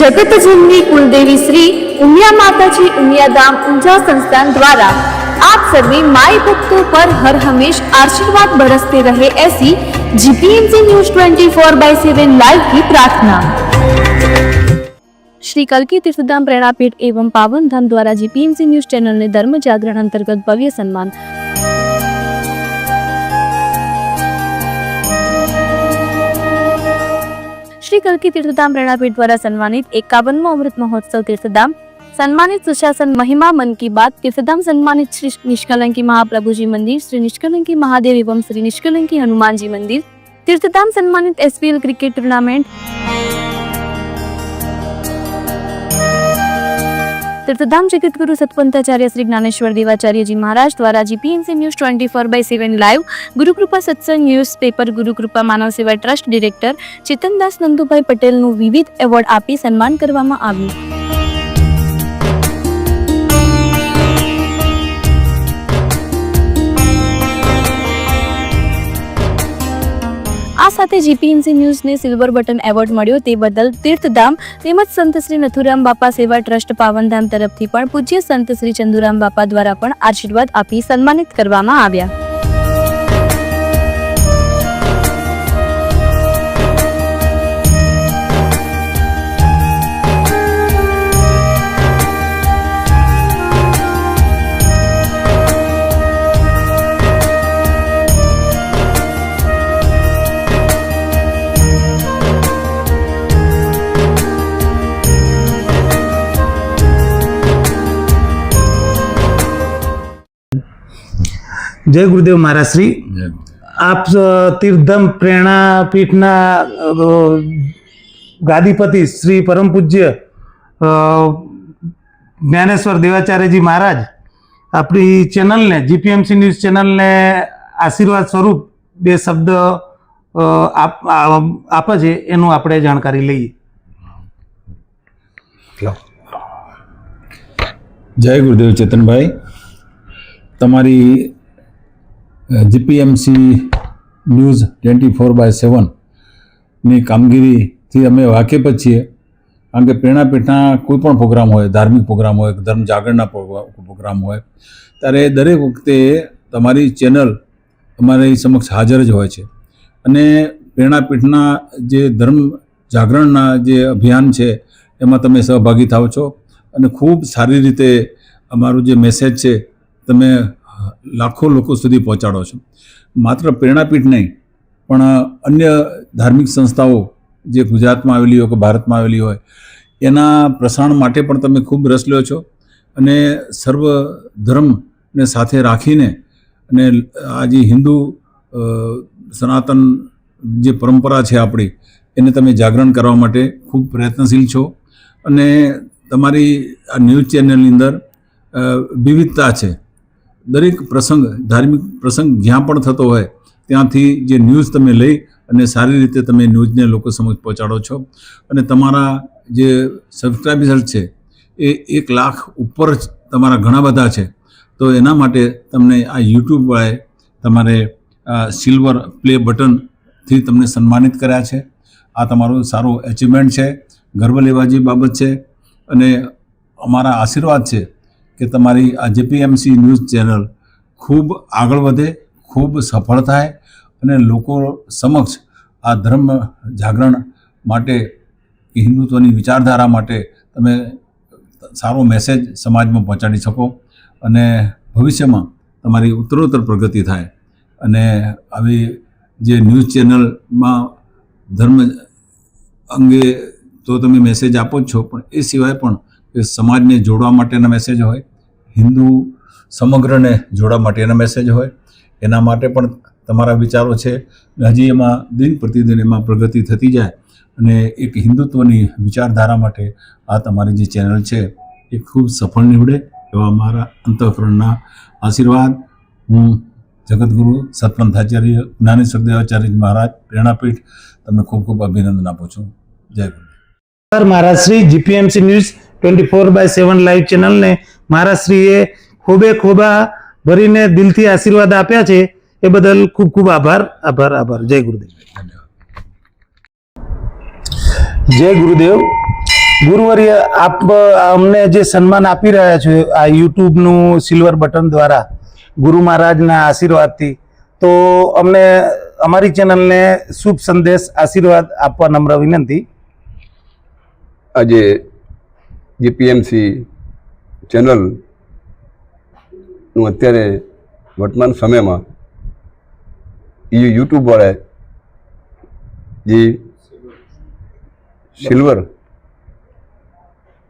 જગતજનની કુલદેવી શ્રી ઉમિયા માતાજી ઉમિયાધામ ઊંઝા સંસ્થાન દ્વારા આપ સર્વે માય ભક્તો પર હર હંમેશ આશીર્વાદ બરસતે રહે એસી GPMC news twenty four by seven live કી પ્રાર્થના. શ્રી કલકી તીર્થધામ પ્રેરણાપીઠ એવં પાવનધામ દ્વારા જીપીએમસી ન્યૂઝ ચેનલને ધર્મ જાગરણ અંતર્ગત ભવ્ય સન્માન. શ્રી કલ્કી તીર્થધામ પ્રેરણાપીઠ દ્વારા સન્માનિત એકાવનમો અમૃત મહોત્સવ તીર્થધામ. સન્માનિત સુશાસન મહિમા મન કી બાત તીર્થધામ સન્માનિત શ્રી નિષ્કલંકી મહાપ્રભુજી મંદિર, શ્રી નિષ્કલંકી મહાદેવ એવં શ્રી નિષ્કલંકી હનુમાનજી મંદિર. તીર્થધામ સન્માનિત એસપીએલ ક્રિકેટ ટુર્નામેન્ટ. તીર્થધામ જગતગુરુ સતપંતાચાર્ય શ્રી જ્ઞાનેશ્વર દેવાચાર્યજી મહારાજ દ્વારા GPMC news twenty four by seven live Gurukripa સત્સંગ ન્યૂઝ પેપર ગુરુકૃપા માનવ સેવા ટ્રસ્ટ ડિરેક્ટર ચેતનદાસ નંદુભાઈ પટેલનું વિવિધ એવોર્ડ આપી સન્માન કરવામાં આવ્યું. સાથે જીપીએમસી ન્યૂઝને સિલ્વર બટન એવોર્ડ મળ્યો તે બદલ તીર્થધામ તેમજ સંત શ્રી નથુરામ બાપા સેવા ટ્રસ્ટ પાવનધામ તરફથી પણ પૂજ્ય સંત શ્રી ચંદુરામ બાપા દ્વારા પણ આશીર્વાદ આપી સન્માનિત કરવામાં આવ્યા. જય ગુરુદેવ મહારાજશ્રી આપ તીર્થમ પ્રેરણા પીઠના ગાદીપતિ શ્રી પરમ પૂજ્ય જ્ઞાનેશ્વર દેવાચાર્યજી મહારાજ આપણી ચેનલને જીપીએમસી ન્યૂઝ ચેનલને આશીર્વાદ સ્વરૂપ બે શબ્દ આપે છે એનું આપણે જાણકારી લઈએ. જય ગુરુદેવ ચેતનભાઈ. તમારી GPMC news twenty four by સેવનની કામગીરીથી અમે વાકેફ છીએ. કારણ કે પ્રેરણાપીઠના કોઈ પણ પ્રોગ્રામ હોય, ધાર્મિક પ્રોગ્રામ હોય, ધર્મ જાગરણના પ્રોગ્રામ હોય, ત્યારે દરેક વખતે તમારી ચેનલ અમારી સમક્ષ હાજર જ હોય છે. અને પ્રેરણાપીઠના જે ધર્મ જાગરણના જે અભિયાન છે, એમાં તમે સહભાગી થાવ છો. અને ખૂબ સારી રીતે અમારું જે મેસેજ છે, તમે લાખો લોકો સુધી પહોંચાડો છો. માત્ર પ્રેરણાપીઠ નહીં, પણ અન્ય ધાર્મિક સંસ્થાઓ જે ગુજરાતમાં આવેલી હોય કે ભારતમાં આવેલી હોય, એના પ્રસારણ માટે પણ તમે ખૂબ રસ લ્યો છો અને સર્વ ધર્મને સાથે રાખીને અને આ જે હિન્દુ સનાતન જે પરંપરા છે આપણી, એને તમે જાગરણ કરવા માટે ખૂબ પ્રયત્નશીલ છો. અને તમારી આ ન્યૂઝ ચેનલની અંદર વિવિધતા છે. દરેક પ્રસંગ, ધાર્મિક પ્રસંગ જ્યાં પણ થતો હોય, ત્યાંથી જે ન્યૂઝ તમે લઈ અને સારી રીતે તમે ન્યૂઝને લોકો સમક્ષ પહોંચાડો છો. અને તમારા જે સબસ્ક્રાઇબર્સ છે, એ એક લાખ ઉપર જ તમારા ઘણા બધા છે. તો એના માટે તમને આ યુટ્યુબ વડે તમારે સિલ્વર પ્લે બટનથી તમને સન્માનિત કર્યા છે. આ તમારું સારું એચિવમેન્ટ છે. ગર્વ લેવા જેવી બાબત છે. અને અમારા આશીર્વાદ છે કે તમારી આ જેપીએમસી ન્યૂઝ ચેનલ ખૂબ આગળ વધે, ખૂબ સફળ થાય અને લોકો સમક્ષ આ ધર્મ જાગરણ માટે હિન્દુત્વની વિચારધારા માટે તમે સારો મેસેજ સમાજમાં પહોંચાડી શકો અને ભવિષ્યમાં તમારી ઉત્તરોત્તર પ્રગતિ થાય. અને આવી જે ન્યૂઝ ચેનલમાં ધર્મ અંગે તો તમે મેસેજ આપો જ છો, પણ એ સિવાય પણ સમાજને જોડવા માટેના મેસેજ હોય હિન્દુ સમગ્રને જોડવા માટેના મેસેજ હોય. એના માટે પણ તમારા વિચારો છે. હજી એમાં દિન પ્રતિદિન એમાં પ્રગતિ થતી જાય અને એક હિન્દુત્વની વિચારધારા માટે આ તમારી જે ચેનલ છે એ ખૂબ સફળ નીવડે એવા મારા અંતઃકરણના આશીર્વાદ. હું જગતગુરુ સતપંથાચાર્ય જ્ઞાનેશ્વર દેવાચાર્ય મહારાજ પ્રેરણાપીઠ તમને ખૂબ ખૂબ અભિનંદન આપું છું. જય ગુરુ sir મહારાજશ્રી GPMC news twenty four by seven live ચેનલને મારા શ્રીએ ખૂબે ખૂબા ભરીને દિલથી આશીર્વાદ આપ્યા છે. એ બદલ ખૂબ ખૂબ આભાર આભાર આભાર. જય ગુરુદેવ. જય ગુરુદેવ. ગુરુવર્ય આપ અમને જે સન્માન આપી રહ્યા છો આ યુટ્યુબનું સિલ્વર બટન દ્વારા ગુરુ મહારાજના આશીર્વાદથી તો અમને અમારી ચેનલને શુભ સંદેશ આશીર્વાદ આપવા નમ્ર વિનંતી. આજે જીપીએમસી ચેનલનું અત્યારે વર્તમાન સમયમાં એ યુટ્યુબવાળાએ જે સિલ્વર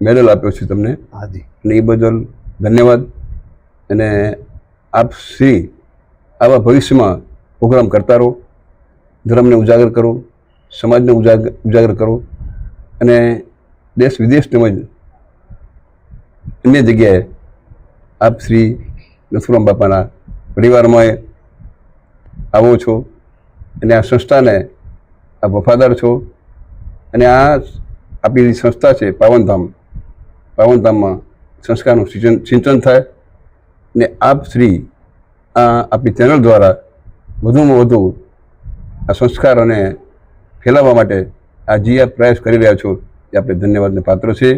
મેડલ આપ્યો છે તમને. હાજી. અને એ બદલ ધન્યવાદ. અને આપ શ્રી આવા ભવિષ્યમાં પ્રોગ્રામ કરતા રહો. ધર્મને ઉજાગર કરો. સમાજને ઉજાગર ઉજાગર કરો. અને દેશ વિદેશ તેમજ અન્ય જગ્યાએ આપ શ્રી નથુરામ બાપાના પરિવારમાં આવો છો અને આ સંસ્થાને આપ વફાદાર છો અને આ આપણી સંસ્થા છે, પાવનધામ, પાવનધામમાં સંસ્કારનું સિંચન સિંચન થાય ને આપ શ્રી આ આપણી ચેનલ દ્વારા વધુમાં વધુ આ સંસ્કારોને ફેલાવવા માટે આ જે આપ પ્રયાસ કરી રહ્યા છો એ આપણે ધન્યવાદને પાત્ર છે.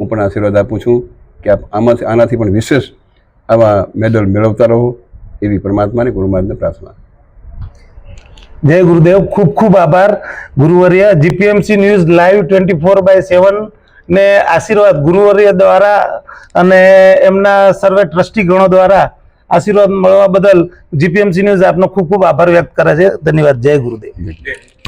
હું પણ આશીર્વાદ આપું છું. કે આપ આમાંથી આનાથી પણ વિશેષ આવા મેડલ મેળવતા રહો એવી પરમાત્માને ગુરુ મહારાજને પ્રાર્થના. જય ગુરુદેવ ખૂબ ખૂબ આભાર. ગુરુવર્ય GPMC news live twenty four by seven ને આશીર્વાદ ગુરુવર્ય દ્વારા અને એમના સર્વે ટ્રસ્ટી ગણો દ્વારા આશીર્વાદ મળવા બદલ જીપીએમસી ન્યૂઝ આપનો ખૂબ ખૂબ આભાર વ્યક્ત કરે છે. ધન્યવાદ. જય ગુરુદેવ.